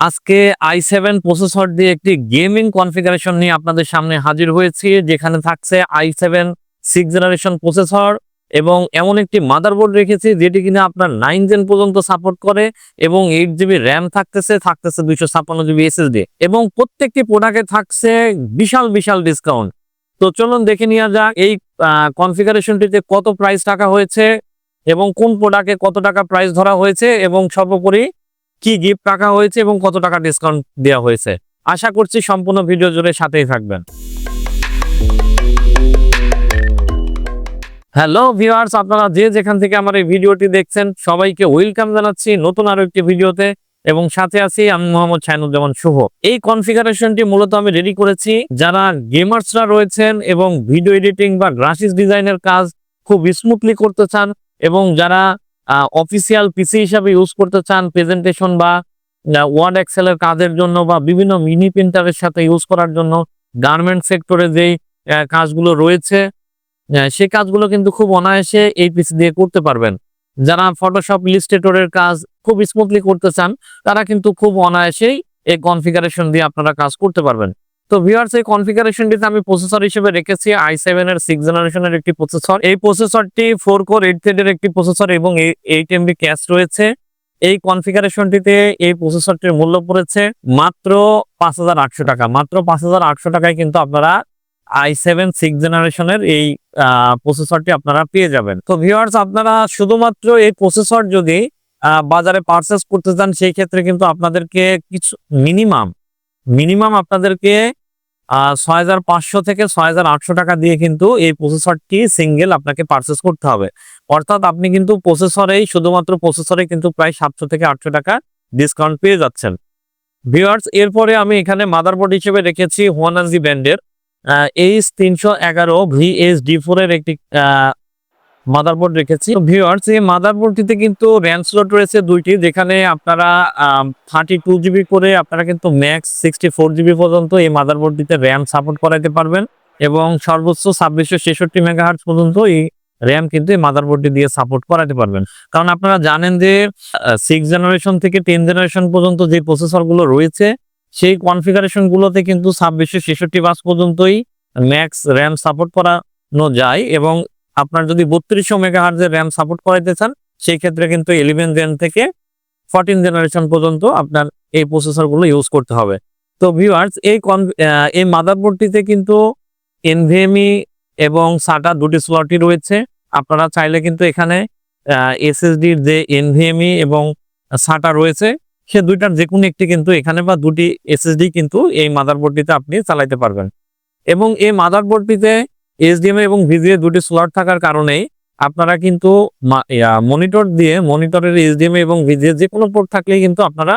আজকে I seven processor দিয়ে একটি গেমিং কনফিগারেশন নিয়ে আপনাদের সামনে হাজির হয়েছি, যেখানে থাকছে I seven six generation processor এবং এমন একটি মাদারবোর্ড রেখেছি, যেটি কিনা আপনার নাইন জেন পর্যন্ত সাপোর্ট করে এবং এইট জিবি র্যাম থাকতেছে থাকতেছে দুইশো ছাপ্পান্ন জিবি এসএসডি এবং প্রত্যেকটি প্রোডাক্টে থাকছে বিশাল বিশাল ডিসকাউন্ট তো চলুন দেখে নেওয়া যাক এই কনফিগারেশনটিতে কত প্রাইস টাকা হয়েছে এবং কোন প্রোডাক্টে কত টাকা প্রাইস ধরা হয়েছে এবং সর্বোপরি কি গিফট রাখা হয়েছে এবং কত টাকা ডিসকাউন্ট দেওয়া হয়েছে। আশা করছি সম্পূর্ণ ভিডিও জুড়ে সাথেই থাকবেন। হ্যালো ভিউয়ার্স আপনারা যে যেখান থেকে আমার এই ভিডিওটি দেখছেন, সবাইকে ওয়েলকাম জানাচ্ছি নতুন আরও একটি ভিডিওতে এবং সাথে আছি আমি মোহাম্মদ শাহিনুজ্জামান শুভ। এই কনফিগারেশনটি মূলত আমি রেডি করেছি যারা গেমার্সরা রয়েছেন এবং ভিডিও এডিটিং বা গ্রাফিক্স ডিজাইনের কাজ খুব স্মুথলি করতে চান এবং যারা অফিসিয়াল পিসি হিসাবে ইউজ করতে চান প্রেজেন্টেশন বা ওয়ার্ড এক্সেলের কাজের জন্য বা বিভিন্ন মিনি প্রিন্টারের সাথে ইউজ করার জন্য গার্মেন্ট সেক্টরে যেই কাজগুলো রয়েছে সেই কাজগুলো কিন্তু খুব অনায়াসে এই পিসি দিয়ে করতে পারবেন। যারা ফটোশপ ইলিস্ট্রেটরের কাজ খুব স্মুথলি করতে চান, তারা কিন্তু খুব অনায়াসেই এই কনফিগারেশন দিয়ে আপনারা কাজ করতে পারবেন। তো ভিউয়ার্স এই কনফিগারেশনটিতে আমি প্রসেসর হিসেবে রেখেছি আই সেভেন এর সিক্স জেনারেশনের একটি প্রসেসর এই প্রসেসরটি ফোর কোর এইট থ্রেডের একটি প্রসেসর এবং এইট এমবি ক্যাশ রয়েছে। এই কনফিগারেশনটিতে এই প্রসেসরটির মূল্য পড়েছে মাত্র পাঁচ হাজার আটশো টাকা। মাত্র পাঁচ হাজার আটশো টাকায় কিন্তু আপনারা আই সেভেন সিক্স জেনারেশনের এই প্রসেসরটি আপনারা পেয়ে যাবেন। তো ভিউয়ার্স আপনারা শুধুমাত্র এই প্রসেসর যদি বাজারে পারচেস করতে চান, সেই ক্ষেত্রে কিন্তু আপনাদেরকে কিছু মিনিমাম মিনিমাম আপনাদেরকে ছয় হাজার পাঁচশো থেকে ছয় হাজার আটশো টাকা দিয়ে কিন্তু এই প্রসেসরটি সিঙ্গেল আপনাকে পারচেস করতে হবে। অর্থাৎ আপনি কিন্তু প্রসেসরেই শুধুমাত্র প্রসেসরে কিন্তু প্রায় সাতশো থেকে আটশো টাকা ডিসকাউন্ট পেয়ে যাচ্ছেন। ভিউয়ার্স এরপরে আমি এখানে মাদারবোর্ড হিসেবে রেখেছি হোয়ানাজি ব্যান্ডের এইচ তিনশো এগারো ভি ডি ফোর এর একটি মাদারবোর্ড রেখেছি। ভিউয়ার্স এই মাদারবোর্ডটিতে কিন্তু র্যাম স্লট রয়েছে দুইটি, যেখানে আপনারা থার্টি টু জিবি করে আপনারা কিন্তু ম্যাক্স সিক্সটি ফোর জিবি পর্যন্ত এই মাদারবোর্ডটিতে র্যাম সাপোর্ট করাতে পারবেন এবং সর্বোচ্চ ছাব্বিশশো ছেষট্টি মেগাহার্টজ পর্যন্ত এই র্যাম কিন্তু এই মাদারবোর্ডটি দিয়ে সাপোর্ট করাতে পারবেন। কারণ আপনারা জানেন যে সিক্স জেনারেশন থেকে টেন জেনারেশন পর্যন্ত যে প্রসেসরগুলো রয়েছে, সেই কনফিগারেশন গুলোতে কিন্তু ছাব্বিশশো ছেষট্টি বাস পর্যন্তই ম্যাক্স র্যাম সাপোর্ট করানো যায় এবং আপনার যদি বত্রিশশো মেগাহার্জের র্যাম সাপোর্ট করাইতে চান সেই ক্ষেত্রে কিন্তু ইলেভেন জেন থেকে ফোরটিন জেনারেশন পর্যন্ত আপনার এই প্রসেসরগুলো ইউজ করতে হবে। তো ভিউয়ার্স এই কন এই মাদারবোর্ডটিতে কিন্তু এনভিএমই এবং সাটা দুটি স্লটই রয়েছে। আপনারা চাইলে কিন্তু এখানে এসএসডির যে এনভিএমই এবং সাটা রয়েছে, সে দুইটার যে কোনো একটি কিন্তু এখানে বা দুটি এসএসডি কিন্তু এই মাদারবোর্ডটিতে আপনি চালাইতে পারবেন। এবং এই মাদারবোর্ডটিতে এইচডিএমআই এবং ভিজিএ দুটি স্লট থাকার কারণেই আপনারা কিন্তু মনিটর দিয়ে মনিটরের এইচডিএমআই এবং ভিজিএ যে কোনো পোর্ট থাকলেই কিন্তু আপনারা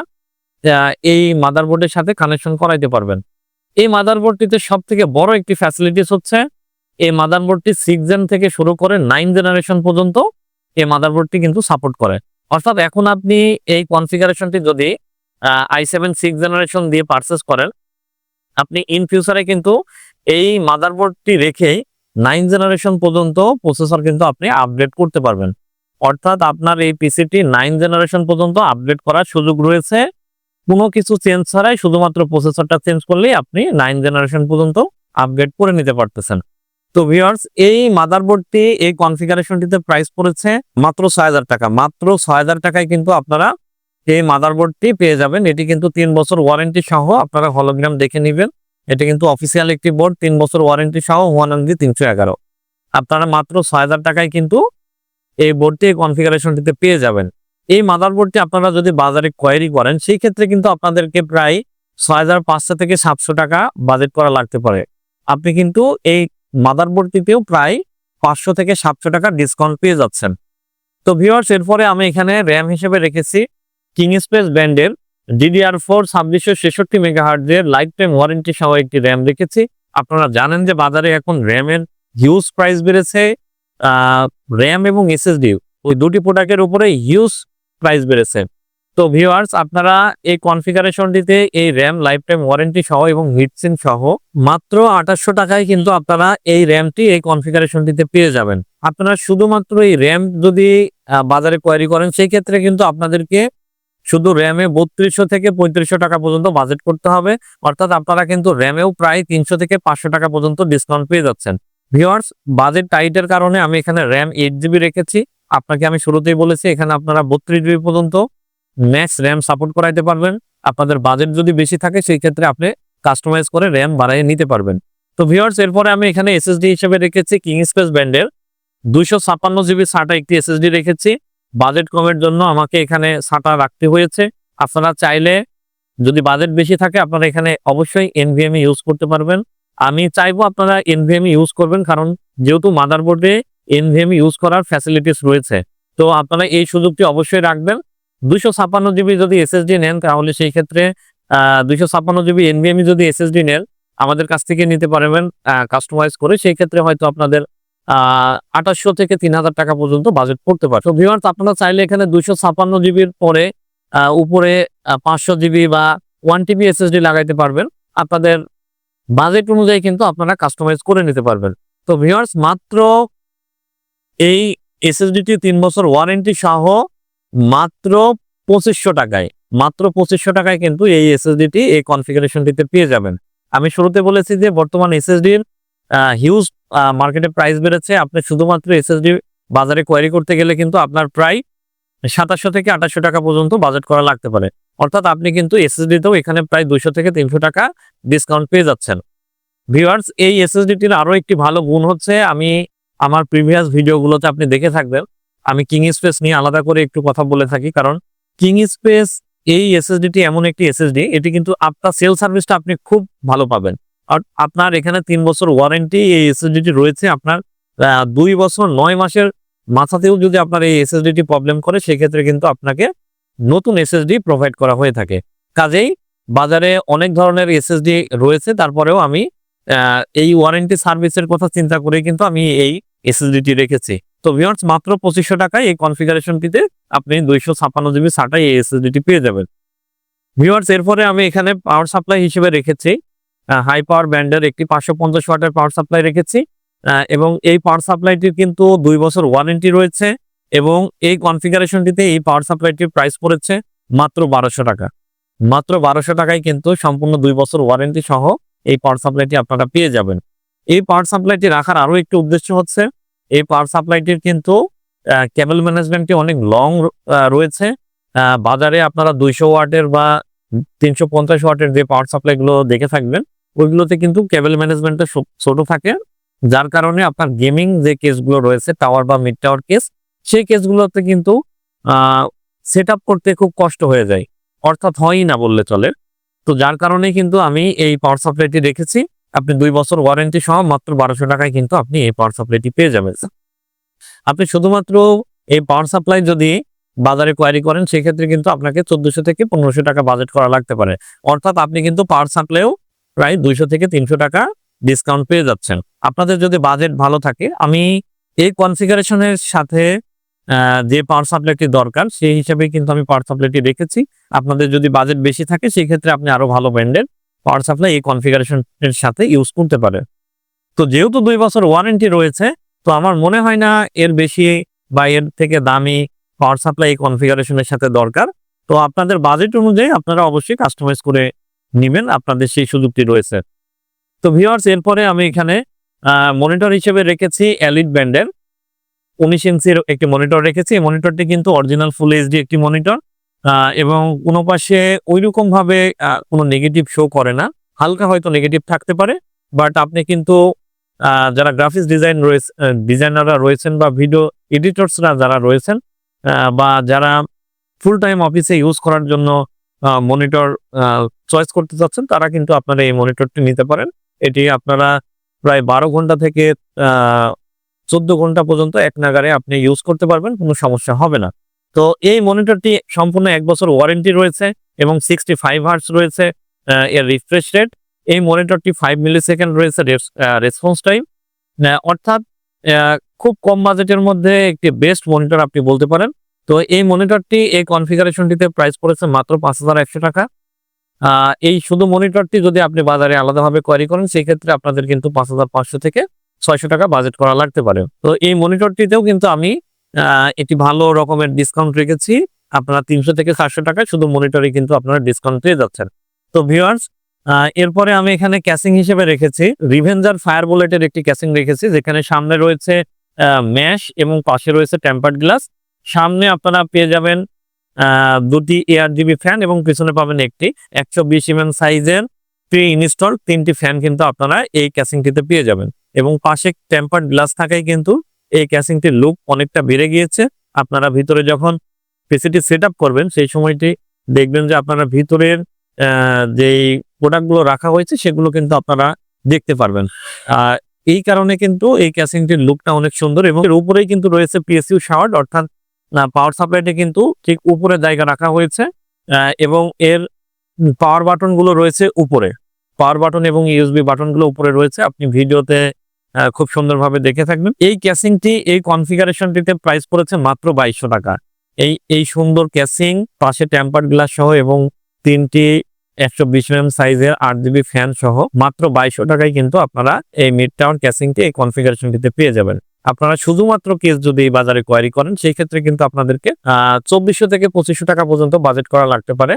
এই মাদারবোর্ডের সাথে কানেকশন করাইতে পারবেন। এই মাদারবোর্ডটিতে সব থেকে বড় একটি ফ্যাসিলিটিস হচ্ছে, এই মাদারবোর্ডটি সিক্স জেন থেকে শুরু করে নাইন জেনারেশন পর্যন্ত এই মাদারবোর্ডটি কিন্তু সাপোর্ট করে। অর্থাৎ এখন আপনি এই কনফিগারেশনটি যদি আই সেভেন সিক্স জেনারেশন দিয়ে পারচেস করেন, আপনি ইন ফিউচারে কিন্তু এই মাদারবোর্ডটি রেখেই নাইন জেনারেশন পর্যন্ত প্রসেসর কিন্তু আপনি আপডেট করতে পারবেন। অর্থাৎ আপনার এই পিসিটি নাইন জেনারেশন পর্যন্ত আপডেট করার সুযোগ রয়েছে। কোনো কিছু চেঞ্জ ছাড়াই শুধুমাত্র প্রসেসরটা চেঞ্জ করলেই আপনি নাইন জেনারেশন পর্যন্ত আপডেট করে নিতে পারতেছেন। তো ভিউয়ার্স এই মাদারবোর্ডটি এই কনফিগারেশনটিতে প্রাইস পড়েছে মাত্র ছয় হাজার টাকা। মাত্র ছয় হাজার টাকায় কিন্তু আপনারা এই মাদারবোর্ডটি পেয়ে যাবেন। এটি কিন্তু তিন বছর ওয়ারেন্টি সহ আপনারা হলোগ্রাম দেখে নেবেন। এটা কিন্তু অফিসিয়াল একটি বোর্ড তিন বছর ওয়ারেন্টি সহ ওয়ান এমবি তিনশো এগারো আপনারা মাত্র ছয় হাজার টাকায় কিন্তু এই বোর্ডটি কনফিগারেশনটিতে পেয়ে যাবেন। এই মাদারবোর্ডটি আপনারা যদি বাজারে কোয়ারি করেন, সেই ক্ষেত্রে কিন্তু আপনাদেরকে প্রায় ছয় হাজার পাঁচশো থেকে সাতশো টাকা বাজেট করা লাগতে পারে। আপনি কিন্তু এই মাদার মাদারবোর্ডটিতেও প্রায় পাঁচশো থেকে সাতশো টাকা ডিসকাউন্ট পেয়ে যাচ্ছেন। তো ভিওয়ার্স এরপরে আমি এখানে র্যাম হিসেবে রেখেছি কিং স্পেস ব্যান্ডের ডিডিআর ফোর ছাব্বিশশো ছেষট্টি মেগাহার্জের লাইফ টাইম ওয়ারেন্টি সহ একটি র্যাম দেখেছি। আপনারা জানেন যে বাজারে এখন র্যামের হিউজ প্রাইস বেড়েছে র্যাম এবং এসএসডি ওই দুটি প্রোডাক্টের উপরে হিউজ প্রাইস বেড়েছে। তো ভিউয়ার্স আপনারা এই কনফিগারেশনটিতে এই র্যাম লাইফ টাইম ওয়ারেন্টি সহ এবং হিটসিন সহ মাত্র আঠাশশো টাকায় কিন্তু আপনারা এই র্যামটি এই কনফিগারেশনটিতে পেয়ে যাবেন। আপনারা শুধুমাত্র এই র্যাম যদি বাজারে কোয়ারি করেন, সেই ক্ষেত্রে কিন্তু আপনাদেরকে শুধু র্যামে বত্রিশশো থেকে পঁয়ত্রিশশো টাকা পর্যন্ত বাজেট করতে হবে। অর্থাৎ আপনারা কিন্তু র্যামেও প্রায় তিনশো থেকে পাঁচশো টাকা পর্যন্ত ডিসকাউন্ট পেয়ে যাচ্ছেন। ভিওয়ার্স বাজেট টাইটের কারণে আমি এখানে র্যাম এইট জিবি রেখেছি। আপনাকে আমি শুরুতেই বলেছি, এখানে আপনারা বত্রিশ জিবি পর্যন্ত ম্যাক্স র্যাম সাপোর্ট করাইতে পারবেন। আপনাদের বাজেট যদি বেশি থাকে, সেই ক্ষেত্রে আপনি কাস্টমাইজ করে র্যাম বাড়াই নিতে পারবেন। তো ভিওয়ার্স এরপরে আমি এখানে এসএসডি হিসেবে রেখেছি কিং স্পেস ব্যান্ডের দুইশো ছাপ্পান্ন জিবি সাটা একটি এসএসডি রেখেছি। বাজেট কমের জন্য আমাকে এখানে সাটা রাখতে হয়েছে। আপনারা চাইলে যদি বাজেট বেশি থাকে, আপনারা এখানে অবশ্যই এনভিএমই ইউজ করতে পারবেন। আমি চাইব আপনারা এনভিএমই ইউজ করবেন, কারণ যেহেতু মাদারবোর্ডে এনভিএমই ইউজ করার ফ্যাসিলিটিস রয়েছে। তো আপনারা এই সুযোগটি অবশ্যই রাখবেন। দুশো ছাপ্পান্ন জিবি যদি এসএসডি নেন, তাহলে সেই ক্ষেত্রে দুইশো ছাপ্পান্ন জিবি এনভিএমই যদি এসএসডি নেন, আমাদের কাছ থেকে নিতে পারবেন কাস্টমাইজ করে। সেই ক্ষেত্রে হয়তো আপনাদের আঠাশশো থেকে তিন হাজার টাকা পর্যন্ত বাজেট পড়তে পারে। তো ভিউয়ার্স আপনারা চাইলে এখানে দুইশো ছাপান্ন জিবির পরে উপরে পাঁচশো জিবি বা ওয়ান টিবি এসএসডি লাগাইতে পারবেন। আপনাদের বাজেট অনুযায়ী কিন্তু আপনারা কাস্টমাইজ করে নিতে পারবেন। তো ভিউয়ার্স মাত্র এই এসএসডিটি তিন বছর ওয়ারেন্টি সহ মাত্র পঁচিশশো টাকায়, মাত্র পঁচিশশো টাকায় কিন্তু এই এসএসডিটি এই কনফিগারেশনটিতে পেয়ে যাবেন। আমি শুরুতে বলেছি যে বর্তমান এসএসডির হিউজ মার্কেটে প্রাইস বেড়েছে। আপনি শুধুমাত্র এসএসডি বাজারে কোয়ারি করতে গেলে কিন্তু আপনার প্রায় সাতাশশো থেকে আঠাশশো টাকা পর্যন্ত বাজেট করা লাগতে পারে। অর্থাৎ আপনি কিন্তু এসএসডিতেও এখানে প্রায় দুইশো থেকে তিনশো টাকা ডিসকাউন্ট পেয়ে যাচ্ছেন। ভিউয়ার্স এই এসএসডিটির আরও একটি ভালো গুণ হচ্ছে, আমি আমার প্রিভিয়াস ভিডিওগুলোতে আপনি দেখে থাকবেন। আমি কিং স্পেস নিয়ে আলাদা করে একটু কথা বলে থাকি, কারণ কিং স্পেস এই এসএসডিটি এমন একটি এসএসডি এটি কিন্তু আপনার সেল সার্ভিসটা আপনি খুব ভালো পাবেন। আপনার এখানে তিন বছর ওয়ারেন্টি এই এসএসডিটি রয়েছে, আপনার দুই বছর নয় মাসের মাথাতেও যদি আপনার এই এসএসডিটি প্রবলেম করে, সেক্ষেত্রে কিন্তু আপনাকে নতুন এসএসডি প্রোভাইড করা হয়ে থাকে। কাজেই বাজারে অনেক ধরনের এসএসডি রয়েছে, তারপরেও আমি এই ওয়ারেন্টি সার্ভিসের কথা চিন্তা করে কিন্তু আমি এই এসএসডিটি রেখেছি। তো ভিউয়ার্স মাত্র পঁচিশশো টাকায় এই কনফিগারেশনটিতে আপনি দুইশো ছাপ্পান্ন জিবি সাটাই এই এসএসডিটি পেয়ে যাবেন। ভিউয়ার্স এরপরে আমি এখানে পাওয়ার সাপ্লাই হিসেবে রেখেছি। হাই পাওয়ার ব্যান্ডের একটি পাঁচশো পঞ্চাশ ওয়াটের পাওয়ার সাপ্লাই রেখেছি। এবং এই পাওয়ার সাপ্লাইটির কিন্তু দুই বছর ওয়ারেন্টি রয়েছে এবং এই কনফিগারেশনটিতে এই পাওয়ার সাপ্লাইটির প্রাইস পড়েছে মাত্র বারোশো টাকা। মাত্র বারোশো টাকায় কিন্তু সম্পূর্ণ দুই বছর ওয়ারেন্টি সহ এই পাওয়ার সাপ্লাইটি আপনারা পেয়ে যাবেন। এই পাওয়ার সাপ্লাইটি রাখার আরও একটি উদ্দেশ্য হচ্ছে, এই পাওয়ার সাপ্লাইটির কিন্তু কেবল ম্যানেজমেন্টটি অনেক লং রয়েছে। বাজারে আপনারা দুইশো ওয়াটের বা তিনশো পঞ্চাশ ওয়াটের যে পাওয়ার সাপ্লাই গুলো দেখে থাকবেন ওইগুলোতে কিন্তু কেবল ম্যানেজমেন্টটা ছোট থাকে। যার কারণে আপনার গেমিং যে কেসগুলো রয়েছে টাওয়ার বা মিড টাওয়ার কেস সেই কেসগুলোতে কিন্তু সেট করতে খুব কষ্ট হয়ে যায়। অর্থাৎ হয়ই না বললে চলে। তো যার কারণে কিন্তু আমি এই পাওয়ার সাপ্লাইটি রেখেছি। আপনি দুই বছর ওয়ারেন্টি সহ মাত্র বারোশো টাকায় কিন্তু আপনি এই পাওয়ার সাপ্লাইটি পেয়ে যাবেন। আপনি শুধুমাত্র এই পাওয়ার সাপ্লাই যদি বাজারে কোয়ারি করেন, সেক্ষেত্রে কিন্তু আপনাকে চোদ্দশো থেকে পনেরোশো টাকা বাজেট করা লাগতে পারে। অর্থাৎ আপনি কিন্তু পাওয়ার সাপ্লাইও প্রায় দুইশো থেকে তিনশো টাকা ডিসকাউন্ট পেয়ে যাচ্ছেন। আপনাদের যদি বাজেট ভালো থাকে, আমি এই কনফিগারেশনের সাথে যে পাওয়ার সাপ্লাইটি দরকার, সেই হিসাবে কিন্তু আমি পাওয়ার সাপ্লাইটি রেখেছি। আপনাদের যদি বাজেট বেশি থাকে, সেই ক্ষেত্রে আপনি আরও ভালো ব্র্যান্ডের পাওয়ার সাপ্লাই এই কনফিগারেশনের সাথে ইউজ করতে পারেন। তো যেহেতু দুই বছর ওয়ারেন্টি রয়েছে, তো আমার মনে হয় না এর বেশি বা এর থেকে দামি পাওয়ার সাপ্লাই এই কনফিগারেশনের সাথে দরকার। তো আপনাদের বাজেট অনুযায়ী আপনারা অবশ্যই কাস্টমাইজ করে নেবেন আপনাদের সেই সুযোগটি রয়েছে। তো ভিওয়ার্স এরপরে আমি এখানে মনিটর হিসেবে রেখেছি অ্যালিড ব্যান্ডের উনিশ ইঞ্চির একটি মনিটর রেখেছি। এই মনিটরটি কিন্তু অরিজিনাল ফুল এইচডি একটি মনিটর এবং কোনো পাশে ওইরকম ভাবে আহ, কোনো নেগেটিভ শো করে না। হালকা হয়তো নেগেটিভ থাকতে পারে বাট আপনি কিন্তু যারা গ্রাফিক্স ডিজাইন রয়েছে ডিজাইনাররা রয়েছেন বা ভিডিও এডিটরসরা যারা রয়েছেন বা যারা ফুল টাইম অফিসে ইউজ করার জন্য মনিটর চয়েস করতে চাচ্ছেন, তারা কিন্তু আপনারা এই মনিটরটি নিতে পারেন। এটি আপনারা প্রায় বারো ঘণ্টা থেকে চোদ্দ ঘণ্টা পর্যন্ত এক নাগারে আপনি ইউজ করতে পারবেন, কোনো সমস্যা হবে না। তো এই মনিটরটি সম্পূর্ণ এক বছর ওয়ারেন্টি রয়েছে এবং সিক্সটি ফাইভ হার্স রয়েছে এর রিফ্রেশ রেট এই মনিটরটি ফাইভ মিলি সেকেন্ড রয়েছে রেসপন্স টাইম অর্থাৎ খুব কম বাজেটের মধ্যে একটি বেস্ট মনিটর আপনি বলতে পারেন। তো এই মনিটরটি এই কনফিগারেশনটিতে প্রাইস পড়েছে মাত্র পাঁচ হাজার একশো টাকা। এই শুধু মনিটরটি যদি আপনি বাজারে আলাদাভাবে কোয়ারি করেন সেই ক্ষেত্রে আপনাদের কিন্তু পাঁচ হাজার পাঁচশো থেকে ছয়শো টাকা বাজেট করা লাগতে পারে। তো এই মনিটরটিতেও কিন্তু আমি একটি ভালো রকমের ডিসকাউন্ট রেখেছি। আপনারা তিনশো থেকে চারশো টাকা শুধু মনিটরে কিন্তু আপনারা ডিসকাউন্ট পেয়ে যাচ্ছেন। তো ভিউয়ার্স এরপরে আমি এখানে ক্যাসিং হিসেবে রেখেছি। রিভেঞ্জার ফায়ার বুলেটের একটি ক্যাসিং রেখেছি, যেখানে সামনে রয়েছে ম্যাশ এবং পাশে রয়েছে টেম্পার্ড গ্লাস সামনে আপনারা পেয়ে যাবেন দুটি এয়ার জিবি ফ্যান এবং পিছনে পাবেন একটি একশো বিশ এমএম সাইজের প্রি ইনস্টল তিনটি ফ্যান কিন্তু আপনারা এই ক্যাসিংটিতে পেয়ে যাবেন। এবং পাশে টেম্পার্ড গ্লাস থাকায় কিন্তু এই ক্যাসিংটির লুক অনেকটা বেড়ে গিয়েছে। আপনারা ভিতরে যখন পিসিটি সেট করবেন, সেই সময়টি দেখবেন যে আপনারা ভিতরের যেই প্রোডাক্টগুলো রাখা হয়েছে, সেগুলো কিন্তু আপনারা দেখতে পারবেন। এই কারণে কিন্তু এই ক্যাসিংটির লুকটা অনেক সুন্দর এবং এর উপরেই কিন্তু রয়েছে পিএসইউ শাওয়ার্ড অর্থাৎ পাওয়ার সাপ্লাইটি কিন্তু ঠিক উপরে জায়গা রাখা হয়েছে এবং এর পাওয়ার বাটনগুলো রয়েছে উপরে। পাওয়ার বাটন এবং ইউএসবি বাটনগুলো উপরে রয়েছে, আপনি ভিডিওতে খুব সুন্দরভাবে দেখে থাকবেন। এই ক্যাসিংটি এই কনফিগারেশনটিতে প্রাইস পড়েছে মাত্র বাইশশো টাকা। এই এই সুন্দর ক্যাসিং পাশে ট্যাম্পার গ্লাস সহ এবং তিনটি একশো বিশ এম সাইজের আট জিবি ফ্যান সহ মাত্র বাইশশো টাকায় কিন্তু আপনারা এই মিড টাউন ক্যাসিংটি, এই কনফিগারেশনটিতে পেয়ে যাবেন। আপনারা শুধুমাত্র কেস যদি বাজারে কোয়ারি করেন, সেই ক্ষেত্রে কিন্তু আপনাদেরকে চব্বিশশো থেকে পঁচিশশো টাকা পর্যন্ত বাজেট করা লাগতে পারে।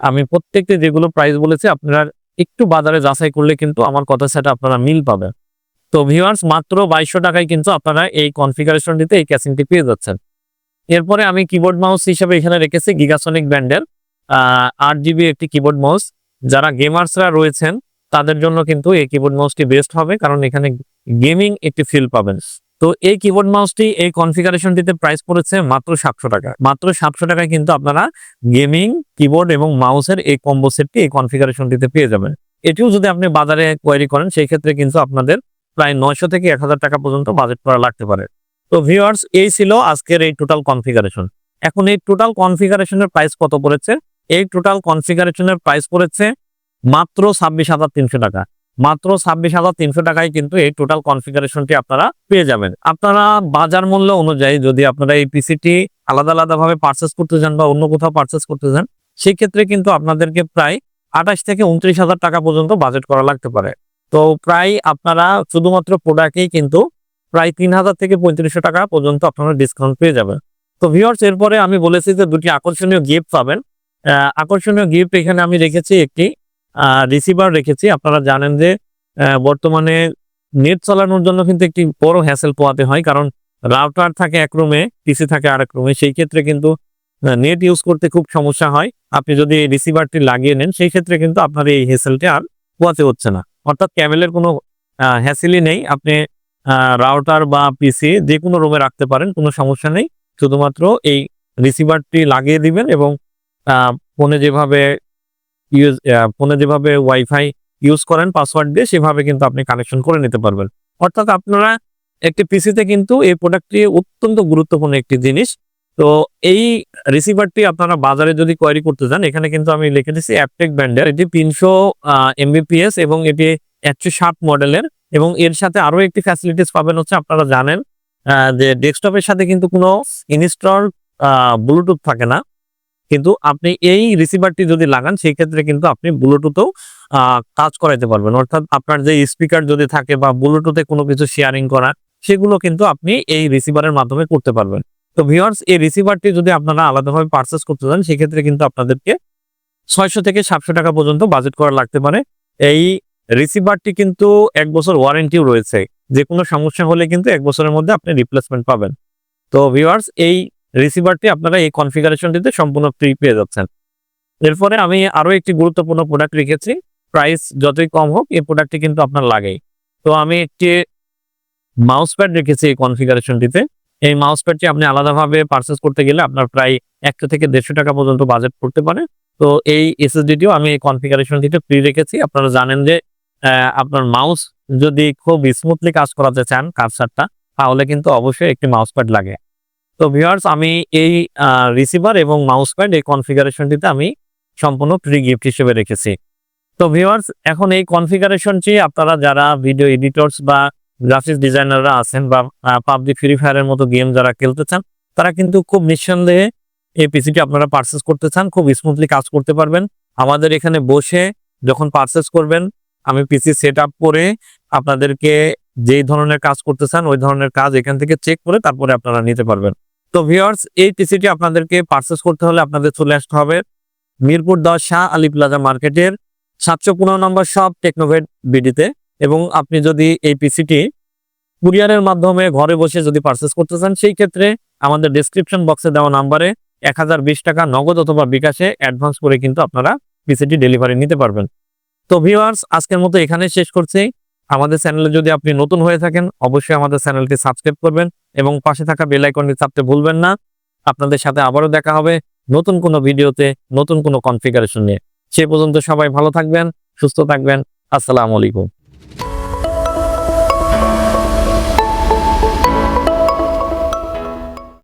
আমি প্রত্যেকটি যেগুলো প্রাইস বলেছি, আপনারা একটু বাজারে যাচাই করলে কিন্তু আমার কথা সেটা আপনারা মিল পাবেন। তো ভিউয়ার্স মাত্র বাইশশো টাকায় কিন্তু আপনারা এই কনফিগারেশনটিতে এই ক্যাসিংটি পেয়ে যাচ্ছেন। এরপরে আমি কিবোর্ড মাউস হিসেবে এখানে রেখেছি গিগাসনিক ব্যান্ডের আট জিবি একটি কিবোর্ড মাউস যারা গেমার্সরা রয়েছেন, তাদের জন্য কিন্তু এই কিবোর্ড মাউসটি বেস্ট হবে, কারণ এখানে গেমিং একটি ফিল পাবেন। তো এই কিবোর্ড মাউসটি এই কনফিগারেশনটিতে প্রাইস পড়েছে মাত্র সাতশো টাকা। মাত্র সাতশো টাকায় কিন্তু আপনারা গেমিং কিবোর্ড এবং মাউসের এই কম্বো সেটটি এই কনফিগারেশনটিতে পেয়ে যাবেন। এটিও যদি আপনি বাজারে কোয়ারি করেন, সেই ক্ষেত্রে কিন্তু আপনাদের প্রায় নয়শো থেকে এক হাজার টাকা পর্যন্ত বাজেট করা লাগতে পারে। তো ভিউয়ার্স এই ছিল আজকের এই টোটাল কনফিগারেশন এখন এই টোটাল কনফিগারেশনের প্রাইস কত পড়েছে? এই টোটাল কনফিগারেশনের প্রাইস পড়েছে মাত্র ছাব্বিশ হাজার তিনশো টাকা। মাত্র ছাব্বিশ হাজার তিনশো টাকায় কিন্তু এই টোটাল কনফিগারেশনটি আপনারা পেয়ে যাবেন। আপনারা বাজার মূল্য অনুযায়ী যদি আপনারা এই পিসিটি আলাদা আলাদা ভাবে পার্চেস করতে চান বা অন্য কোথাও পার্চেস করতে চান সেই ক্ষেত্রে কিন্তু আপনাদেরকে প্রায় আঠাশ থেকে উনত্রিশ হাজার টাকা পর্যন্ত বাজেট করা লাগতে পারে। তো প্রায় আপনারা শুধুমাত্র প্রোডাক্টেই কিন্তু প্রায় তিন হাজার থেকে পঁয়ত্রিশশো টাকা পর্যন্ত আপনারা ডিসকাউন্ট পেয়ে যাবেন। তো ভিউয়ার্স এরপরে আমি বলেছি যে দুটি আকর্ষণীয় গিফট পাবেন। আকর্ষণীয় গিফট এখানে আমি রেখেছি একটি রিসিভার রেখেছি। আপনারা জানেন যে বর্তমানে নেট চালানোর জন্য কিন্তু একটি বড় হ্যাসেল পোয়াতে হয়, কারণ রাউটার থাকে এক রুমে পিসি থাকে আরেক রুমে সেই ক্ষেত্রে কিন্তু নেট ইউজ করতে খুব সমস্যা হয়। আপনি যদি এই রিসিভারটি লাগিয়ে নেন, সেই ক্ষেত্রে কিন্তু আপনার এই হ্যাসেলটি আর পোয়াতে হচ্ছে না। অর্থাৎ ক্যাবেলের কোনো হ্যাসেলই নেই। আপনি রাউটার বা পিসি যে কোনো রুমে রাখতে পারেন, কোনো সমস্যা নেই। শুধুমাত্র এই রিসিভারটি লাগিয়ে দিবেন এবং ফোনে যেভাবে ইউজ ফোনে যেভাবে ওয়াইফাই ইউজ করেন পাসওয়ার্ড দিয়ে সেভাবে কিন্তু আপনি কানেকশন করে নিতে পারবেন। অর্থাৎ আপনারা একটি পিসিতে কিন্তু এই প্রোডাক্টটি অত্যন্ত গুরুত্বপূর্ণ একটি জিনিস। তো এই রিসিভারটি আপনারা বাজারে যদি কোয়ারি করতে চান, এখানে কিন্তু আমি লিখে দিচ্ছি অ্যাপটেক ব্র্যান্ডের এটি তিনশো এমবিপিএস এবং এটি একশো ষাট মডেলের এবং এর সাথে আরও একটি ফ্যাসিলিটিস পাবেন হচ্ছে আপনারা জানেন যে ডেস্কটপের সাথে কিন্তু কোনো ইনস্টল ব্লুটুথ থাকে না। কিন্তু আপনি এই রিসিভারটি যদি লাগান, সেই ক্ষেত্রে কিন্তু আপনি ব্লুটুথেও কাজ করাইতে পারবেন। অর্থাৎ আপনার যে স্পিকার যদি থাকে বা ব্লুটুথে কোনো কিছু শেয়ারিং করা, সেগুলো কিন্তু আপনি এই রিসিভারের মাধ্যমে করতে পারবেন। তো ভিউয়ার্স এই রিসিভারটি যদি আপনারা আলাদাভাবে পারচেস করতে চান সেক্ষেত্রে কিন্তু আপনাদেরকে ছয়শো থেকে সাতশো টাকা পর্যন্ত বাজেট করা লাগতে পারে। এই রিসিভারটি কিন্তু এক বছর ওয়ারেন্টিও রয়েছে। যে কোনো সমস্যা হলে কিন্তু এক বছরের মধ্যে আপনি রিপ্লেসমেন্ট পাবেন। তো ভিউয়ার্স এই রিসিভারটি আপনারা এই কনফিগারেশনটিতে সম্পূর্ণ ফ্রি পেয়ে যাচ্ছেন। এরপরে আমি আরও একটি গুরুত্বপূর্ণ প্রোডাক্ট রেখেছি। প্রাইস যতই কম হোক, এই প্রোডাক্টটি কিন্তু আপনার লাগেই। তো আমি একটি মাউস প্যাড রেখেছি এই কনফিগারেশনটিতে। এই মাউস প্যাডটি আপনি আলাদাভাবে পারচেস করতে গেলে আপনার প্রায় একশো থেকে দেড়শো টাকা পর্যন্ত বাজেট পড়তে পারে। তো এই এসএসডিটিও আমি এই কনফিগারেশনটিতে ফ্রি রেখেছি। আপনারা জানেন যে আপনার মাউস যদি খুব স্মুথলি কাজ করাতে চান কাজসারটা তাহলে কিন্তু অবশ্যই একটি মাউস প্যাড লাগে। তো ভিউয়ার্স আমি এই রিসিভার এবং মাউস প্যাড এই কনফিগারেশনটিতে আমি সম্পূর্ণ ফ্রি গিফট হিসেবে রেখেছি। তো ভিউয়ার্স এখন এই কনফিগারেশনটি আপনারা যারা ভিডিও এডিটরস বা গ্রাফিক্স ডিজাইনাররা আছেন বা পাবজি ফ্রি ফায়ারের মতো গেম যারা খেলতে চান, তারা কিন্তু খুব নিঃসন্দেহে এই পিসিটি আপনারা পারচেস করতে চান, খুব স্মুথলি কাজ করতে পারবেন। আমাদের এখানে বসে যখন পারচেস করবেন, আমি পিসি সেট করে আপনাদেরকে যেই ধরনের কাজ করতে চান, ওই ধরনের কাজ এখান থেকে চেক করে তারপরে আপনারা নিতে পারবেন। তো ভিউয়ার্স এই পিসিটি আপনাদেরকে পারচেস করতে হলে আপনাদের চলে আসতে হবে মিরপুর দশ শাহ আলী প্লাজা মার্কেটের সাতশো পনেরো নম্বর সব টেকনোভেট বিডিতে এবং আপনি যদি এই পিসিটি কুরিয়ারের মাধ্যমে ঘরে বসে যদি পারচেস করতে চান, সেই ক্ষেত্রে আমাদের ডেসক্রিপশন বক্সে দেওয়া নাম্বারে এক হাজার বিশ টাকা নগদ অথবা বিকাশে অ্যাডভান্স করে কিন্তু আপনারা পিসিটি ডেলিভারি নিতে পারবেন। তো ভিওয়ার্স আজকের মতো এখানে শেষ করছি। আমাদের চ্যানেলে যদি আপনি নতুন হয়ে থাকেন, অবশ্যই আমাদের চ্যানেলটি সাবস্ক্রাইব করবেন এবং পাশে থাকা বেল আইকনটি চাপতে ভুলবেন না। আপনাদের সাথে আবারও দেখা হবে নতুন কোনো ভিডিওতে, নতুন কোনো কনফিগারেশন নিয়ে। সে পর্যন্ত সবাই ভালো থাকবেন, সুস্থ থাকবেন। আসসালামু আলাইকুম।